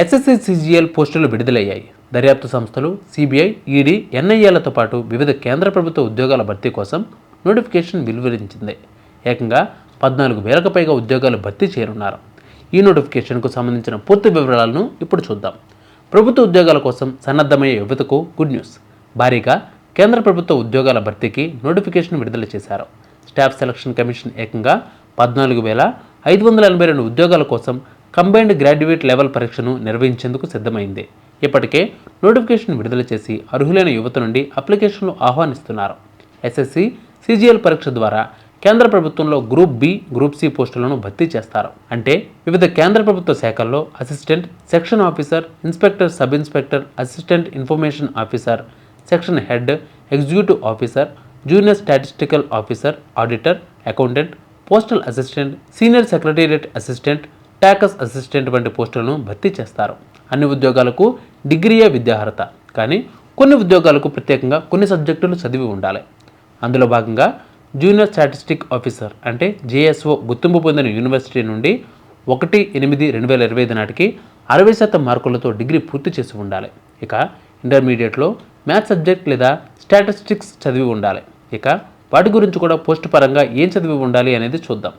SSC CGL పోస్టులు విడుదలయ్యాయి. దర్యాప్తు సంస్థలు సిబిఐ ఈడీ ఎన్ఐఏలతో పాటు వివిధ కేంద్ర ప్రభుత్వ ఉద్యోగాల భర్తీ కోసం నోటిఫికేషన్ వెలువరించింది. ఏకంగా పద్నాలుగు వేలకు పైగా ఉద్యోగాలు భర్తీ చేయనున్నారు. ఈ నోటిఫికేషన్కు సంబంధించిన పూర్తి వివరాలను ఇప్పుడు చూద్దాం. ప్రభుత్వ ఉద్యోగాల కోసం సన్నద్ధమయ్యే యువతకు గుడ్ న్యూస్. భారీగా కేంద్ర ప్రభుత్వ ఉద్యోగాల భర్తీకి నోటిఫికేషన్ విడుదల చేశారు. స్టాఫ్ సెలక్షన్ కమిషన్ ఏకంగా పద్నాలుగు వేల ఐదు వందల ఎనభై రెండు ఉద్యోగాల కోసం కంబైన్డ్ గ్రాడ్యుయేట్ లెవెల్ పరీక్షను నిర్వహించేందుకు సిద్ధమైంది. ఇప్పటికే నోటిఫికేషన్ విడుదల చేసి అర్హులైన యువత నుండి అప్లికేషన్లు ఆహ్వానిస్తున్నారు. ఎస్ఎస్సి సిజిఎల్ పరీక్ష ద్వారా కేంద్ర ప్రభుత్వంలో గ్రూప్ బి గ్రూప్ సి పోస్టులను భర్తీ చేస్తారు. అంటే వివిధ కేంద్ర ప్రభుత్వ శాఖల్లో assistant section officer inspector sub inspector assistant information officer section head executive officer junior statistical officer auditor accountant postal assistant senior secretariat assistant tax assistant వంటి పోస్టులను భర్తీ చేస్తారు. అన్ని ఉద్యోగాలకు డిగ్రీయే విద్యార్హత. కానీ కొన్ని ఉద్యోగాలకు ప్రత్యేకంగా కొన్ని సబ్జెక్టులు చదివి ఉండాలి. అందులో భాగంగా జూనియర్ స్టాటిస్టిక్ ఆఫీసర్ అంటే జేఎస్ఓ గుర్తింపు పొందిన యూనివర్సిటీ నుండి ఒకటి ఎనిమిది రెండు వేల ఇరవై ఐదు నాటికి అరవై శాతం మార్కులతో డిగ్రీ పూర్తి చేసి ఉండాలి. ఇక ఇంటర్మీడియట్లో మ్యాథ్స్ సబ్జెక్ట్ లేదా స్టాటిస్టిక్స్ చదివి ఉండాలి. ఇక వాటి గురించి కూడా పోస్ట్ పరంగా ఏం చదివి ఉండాలి అనేది చూద్దాం.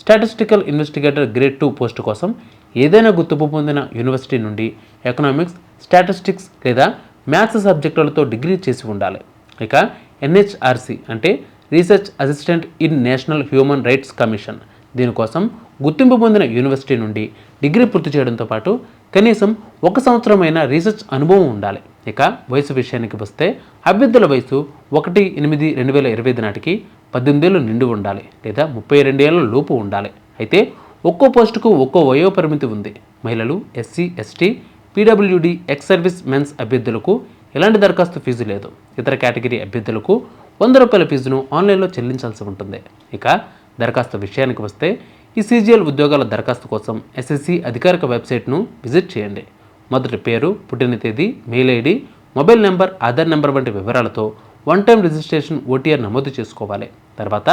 Statistical investigator grade two post కోసం ఏదైనా గుర్తింపు పొందిన యూనివర్సిటీ నుండి ఎకనామిక్స్ స్టాటిస్టిక్స్ లేదా మ్యాథ్స్ సబ్జెక్టులతో డిగ్రీ చేసి ఉండాలి. ఇక ఎన్హెచ్ఆర్సి అంటే research assistant in national human rights commission. దీనికోసం గుర్తింపు పొందిన యూనివర్సిటీ నుండి డిగ్రీ పూర్తి చేయడంతో పాటు కనీసం ఒక సంవత్సరమైన రీసెర్చ్ అనుభవం ఉండాలి. ఇక వయసు విషయానికి వస్తే అభ్యర్థుల వయసు ఒకటి ఎనిమిది రెండు వేల ఇరవై ఐదు నాటికి పద్దెనిమిదేళ్ళు నిండి ఉండాలి లేదా ముప్పై రెండేళ్ళ లోపు ఉండాలి. అయితే ఒక్కో పోస్టుకు ఒక్కో వయో పరిమితి ఉంది. మహిళలు SC ST PWD ex service mens అభ్యర్థులకు ఎలాంటి దరఖాస్తు ఫీజు లేదు. ఇతర కేటగిరీ అభ్యర్థులకు వంద రూపాయల ఫీజును ఆన్లైన్లో చెల్లించాల్సి ఉంటుంది. ఇక దరఖాస్తు విషయానికి వస్తే ఈ సీజీఎల్ ఉద్యోగాల దరఖాస్తు కోసం ఎస్ఎస్సి అధికారిక వెబ్సైట్ను విజిట్ చేయండి. మొదటి పేరు పుట్టిన తేదీ mail ID mobile number Aadhaar number వంటి వివరాలతో వన్ టైం రిజిస్ట్రేషన్ ఓటీఆర్ నమోదు చేసుకోవాలి. తర్వాత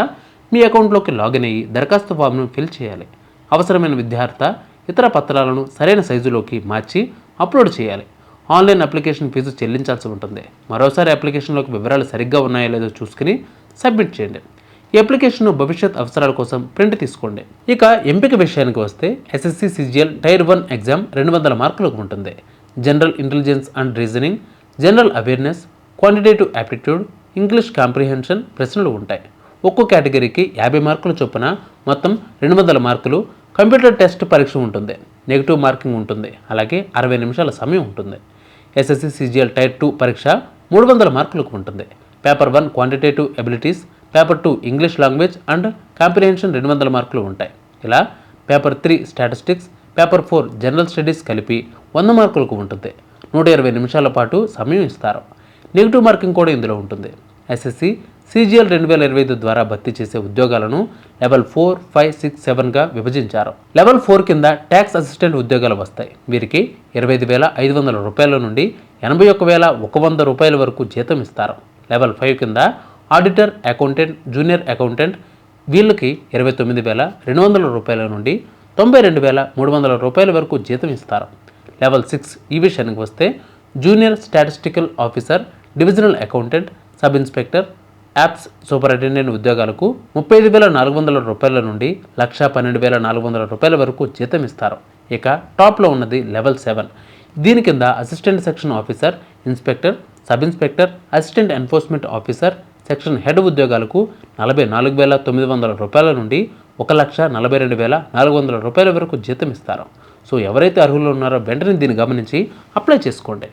మీ అకౌంట్లోకి లాగిన్ అయ్యి దరఖాస్తు ఫామ్ను ఫిల్ చేయాలి. అవసరమైన విద్యార్థ ఇతర పత్రాలను సరైన సైజులోకి మార్చి అప్లోడ్ చేయాలి. ఆన్లైన్ అప్లికేషన్ ఫీజు చెల్లించాల్సి ఉంటుంది. మరోసారి అప్లికేషన్లోకి వివరాలు సరిగ్గా ఉన్నాయో లేదో చూసుకుని సబ్మిట్ చేయండి. ఈ అప్లికేషన్ను భవిష్యత్ అవసరాల కోసం ప్రింట్ తీసుకోండి. ఇక ఎంపిక విషయానికి వస్తే SSC CGL tier one exam రెండు వందల మార్కులకు ఉంటుంది. General intelligence and reasoning general awareness quantitative aptitude English comprehension ప్రశ్నలు ఉంటాయి. ఒక్కో కేటగిరీకి యాభై మార్కుల చొప్పున మొత్తం రెండు వందల మార్కులు కంప్యూటర్ టెస్ట్ పరీక్ష ఉంటుంది. నెగిటివ్ మార్కింగ్ ఉంటుంది. అలాగే అరవై నిమిషాల సమయం ఉంటుంది. ఎస్ఎస్సి సిజిఎల్ టైర్ టూ పరీక్ష మూడు వందల మార్కులకు ఉంటుంది. Paper one quantitative abilities paper two English language and comprehension రెండు వందల మార్కులు ఉంటాయి. ఇలా paper three statistics paper four general studies కలిపి వంద మార్కులకు ఉంటుంది. నూట ఇరవై నిమిషాల పాటు సమయం ఇస్తారు. నెగిటివ్ మార్కింగ్ కూడా ఇందులో ఉంటుంది. ఎస్ఎస్సి సీజీఎల్ రెండు వేల ఇరవై ఐదు ద్వారా భర్తీ చేసే ఉద్యోగాలను లెవెల్ ఫోర్ ఫైవ్ సిక్స్ సెవెన్గా విభజించారు. లెవెల్ ఫోర్ కింద ట్యాక్స్ అసిస్టెంట్ ఉద్యోగాలు వస్తాయి. వీరికి ఇరవై ఐదు వేల ఐదు వందల రూపాయల నుండి ఎనభై ఒక్క వేల ఒక వంద రూపాయల వరకు జీతం ఇస్తారు. లెవెల్ ఫైవ్ కింద ఆడిటర్ అకౌంటెంట్ జూనియర్ అకౌంటెంట్ వీళ్ళకి ఇరవై తొమ్మిది వేల రెండు వందల రూపాయల నుండి తొంభై రెండు వేల మూడు వందల రూపాయల వరకు జీతం ఇస్తారు. లెవెల్ సిక్స్ ఈ విషయానికి వస్తే junior statistical officer divisional accountant sub inspector apps superintendent ఉద్యోగాలకు ముప్పై ఐదు వేల నాలుగు వందల రూపాయల నుండి లక్ష పన్నెండు వేల నాలుగు వందల రూపాయల వరకు జీతం ఇస్తారు. ఇక టాప్లో ఉన్నది లెవెల్ సెవెన్. దీని కింద assistant section officer inspector sub inspector assistant enforcement officer section head ఉద్యోగాలకు నలభై నాలుగు వేల తొమ్మిది వందల రూపాయల నుండి ఒక లక్ష నలభై రెండు వేల నాలుగు వందల రూపాయల వరకు జీతం ఇస్తారు. సో ఎవరైతే అర్హులు ఉన్నారో వెంటనే దీన్ని గమనించి అప్లై చేసుకోండి.